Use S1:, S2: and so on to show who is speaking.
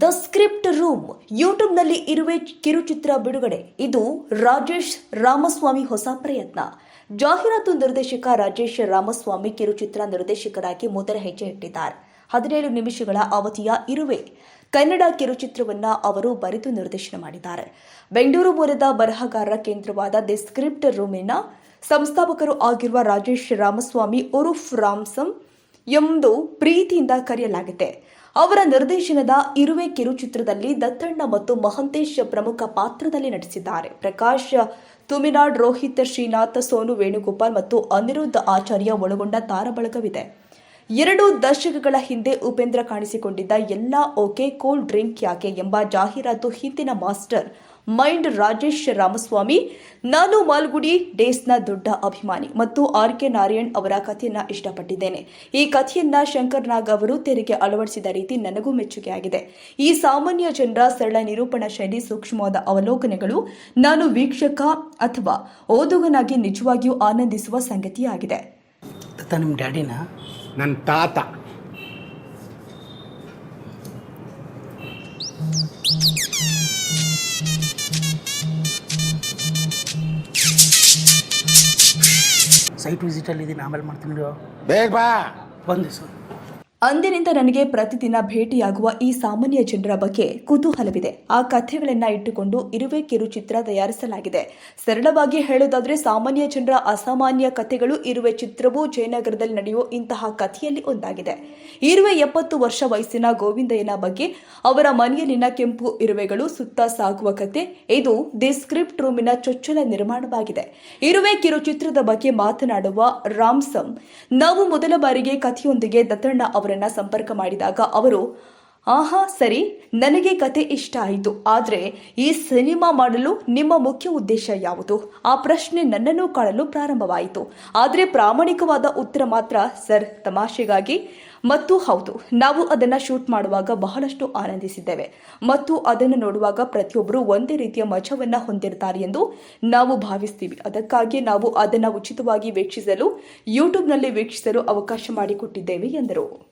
S1: The script room ಯೂಟ್ಯೂಬ್ನಲ್ಲಿ ಇರುವೆ ಕಿರುಚಿತ್ರ ಬಿಡುಗಡೆ. ಇದು ರಾಜೇಶ್ ರಾಮಸ್ವಾಮಿ ಹೊಸ ಪ್ರಯತ್ನ. ಜಾಹೀರಾತು ನಿರ್ದೇಶಕ ರಾಜೇಶ್ ರಾಮಸ್ವಾಮಿ ಕಿರುಚಿತ್ರ ನಿರ್ದೇಶಕರಾಗಿ ಮೊದಲ ಹೆಜ್ಜೆ ಇಟ್ಟಿದ್ದಾರೆ. ಹದಿನೇಳು ನಿಮಿಷಗಳ ಅವಧಿಯ ಇರುವೆ. ಕನ್ನಡ ಕಿರುಚಿತ್ರವನ್ನ ಅವರು ಬರೆದು ನಿರ್ದೇಶನ ಮಾಡಿದ್ದಾರೆ. ಬೆಂಗಳೂರು ಮೂಲದ ಬರಹಗಾರರ ಕೇಂದ್ರವಾದ ದಿ ಸ್ಕ್ರಿಪ್ಟ್ ರೂಮಿನ ಸಂಸ್ಥಾಪಕರು ಆಗಿರುವ ರಾಜೇಶ್ ರಾಮಸ್ವಾಮಿ ಉರುಫ್ ರಾಮ್ಸಂ ಎಂದು ಪ್ರೀತಿಯಿಂದ ಕರೆಯಲಾಗಿದೆ. ಅವರ ನಿರ್ದೇಶನದ ಇರುವೆ ಕಿರುಚಿತ್ರದಲ್ಲಿ ದತ್ತಣ್ಣ ಮತ್ತು ಮಹಂತೇಶ್ ಪ್ರಮುಖ ಪಾತ್ರದಲ್ಲಿ ನಟಿಸಿದ್ದಾರೆ. ಪ್ರಕಾಶ್, ತುಮಿನಾಡ್ ರೋಹಿತ್, ಶ್ರೀನಾಥ್, ಸೋನು ವೇಣುಗೋಪಾಲ್ ಮತ್ತು ಅನಿರುದ್ಧ ಆಚಾರ್ಯ ಒಳಗೊಂಡ ತಾರಬಳಗವಿದೆ. ಎರಡು ದಶಕಗಳ ಹಿಂದೆ ಉಪೇಂದ್ರ ಕಾಣಿಸಿಕೊಂಡಿದ್ದ ಎಲ್ಲ ಓಕೆ ಕೂಲ್ ಡ್ರಿಂಕ್ ಯಾಕೆ ಎಂಬ ಜಾಹೀರಾತು ಹಿಂದಿನ ಮಾಸ್ಟರ್ ಮೈಂಡ್ ರಾಜೇಶ್ ರಾಮಸ್ವಾಮಿ ನಾನು ಮಾಲ್ಗುಡಿ ಡೇಸ್ನ ದೊಡ್ಡ ಅಭಿಮಾನಿ ಮತ್ತು ಆರ್ ಕೆ ನಾರಾಯಣ್ ಅವರ ಕಥೆಯನ್ನ ಇಷ್ಟಪಟ್ಟಿದ್ದೇನೆ. ಈ ಕಥೆಯನ್ನ ಶಂಕರ್ ನಾಗ್ ಅವರು ತೆರಿಗೆ ಅಳವಡಿಸಿದ ರೀತಿ ನನಗೂ ಮೆಚ್ಚುಗೆಯಾಗಿದೆ ಈ ಸಾಮಾನ್ಯ ಜನರ ಸರಳ ನಿರೂಪಣಾ ಶೈಲಿ ಸೂಕ್ಷ್ಮವಾದ ಅವಲೋಕನೆಗಳು ನಾನು ವೀಕ್ಷಕ ಅಥವಾ ಓದುಗನಾಗಿ ನಿಜವಾಗಿಯೂ ಆನಂದಿಸುವ ಸಂಗತಿಯಾಗಿದೆ.
S2: ತಾತ ನಿಮ್ಮ ಡ್ಯಾಡಿನ?
S3: ನನ್ನ ತಾತ.
S2: ಸೈಟ್ ವಿಸಿಟಲ್ಲಿ ಇದ್ದೀನಿ ಆಮೇಲೆ ಮಾಡ್ತೀನಿ.
S3: ಬೇಗ ಬಾ
S2: ಬಂದೆ ಸರ್
S1: ಅಂದಿನಿಂದ ನನಗೆ ಪ್ರತಿದಿನ ಭೇಟಿಯಾಗುವ ಈ ಸಾಮಾನ್ಯ ಜನರ ಬಗ್ಗೆ ಕುತೂಹಲವಿದೆ. ಆ ಕಥೆಗಳನ್ನ ಇಟ್ಟುಕೊಂಡು ಇರುವೆ ಕಿರು ಚಿತ್ರ ತಯಾರಿಸಲಾಗಿದೆ. ಸರಳವಾಗಿ ಹೇಳೋದಾದ್ರೆ ಸಾಮಾನ್ಯ ಜನರ ಅಸಾಮಾನ್ಯ ಕಥೆಗಳು, ಇರುವೆ ಚಿತ್ರವು ಜಯನಗರದಲ್ಲಿ ನಡೆಯುವ ಇಂತಹ ಕಥೆಯಲ್ಲಿ ಒಂದಾಗಿದೆ. ಇರುವೆ ಎಪ್ಪತ್ತು ವರ್ಷ ವಯಸ್ಸಿನ ಗೋವಿಂದಯ್ಯನ ಬಗ್ಗೆ, ಅವರ ಮನೆಯಲ್ಲಿನ ಕೆಂಪು ಇರುವೆಗಳು ಸುತ್ತ ಸಾಗುವ ಕತೆ ಇದು ದಿ ಸ್ಕ್ರಿಪ್ಟ್ ರೂಮಿನ ಚೊಚ್ಚಲ ನಿರ್ಮಾಣವಾಗಿದೆ. ಇರುವೆ ಕಿರು ಚಿತ್ರದ ಬಗ್ಗೆ ಮಾತನಾಡುವ ರಾಮ್ಸಮ್, ನಾವು ಮೊದಲ ಬಾರಿಗೆ ಕಥೆಯೊಂದಿಗೆ ದತ್ತಣ್ಣ ಅವರನ್ನ ಸಂಪರ್ಕ ಮಾಡಿದಾಗ ಅವರು, ಆಹಾ, ಸರಿ, ನನಗೆ ಕತೆ ಇಷ್ಟ ಆಯಿತು. ಆದರೆ ಈ ಸಿನಿಮಾ ಮಾಡಲು ನಿಮ್ಮ ಮುಖ್ಯ ಉದ್ದೇಶ ಯಾವುದು? ಆ ಪ್ರಶ್ನೆ ನನ್ನನ್ನು ಕಾಣಲು ಪ್ರಾರಂಭವಾಯಿತು. ಆದರೆ ಪ್ರಾಮಾಣಿಕವಾದ ಉತ್ತರ ಮಾತ್ರ, ಸರ್, ತಮಾಷೆಗಾಗಿ. ಮತ್ತು ಹೌದು, ನಾವು ಅದನ್ನು ಶೂಟ್ ಮಾಡುವಾಗ ಬಹಳಷ್ಟು ಆನಂದಿಸಿದ್ದೇವೆ. ಮತ್ತು ಅದನ್ನು ನೋಡುವಾಗ ಪ್ರತಿಯೊಬ್ಬರು ಒಂದೇ ರೀತಿಯ ಮಜವನ್ನು ಹೊಂದಿರ್ತಾರೆ ಎಂದು ನಾವು ಭಾವಿಸ್ತೀವಿ. ಅದಕ್ಕಾಗಿ ನಾವು ಅದನ್ನು ಉಚಿತವಾಗಿ ವೀಕ್ಷಿಸಲು ಯೂಟ್ಯೂಬ್ನಲ್ಲಿ ವೀಕ್ಷಿಸಲು ಅವಕಾಶ ಮಾಡಿಕೊಟ್ಟಿದ್ದೇವೆ, ಎಂದರು.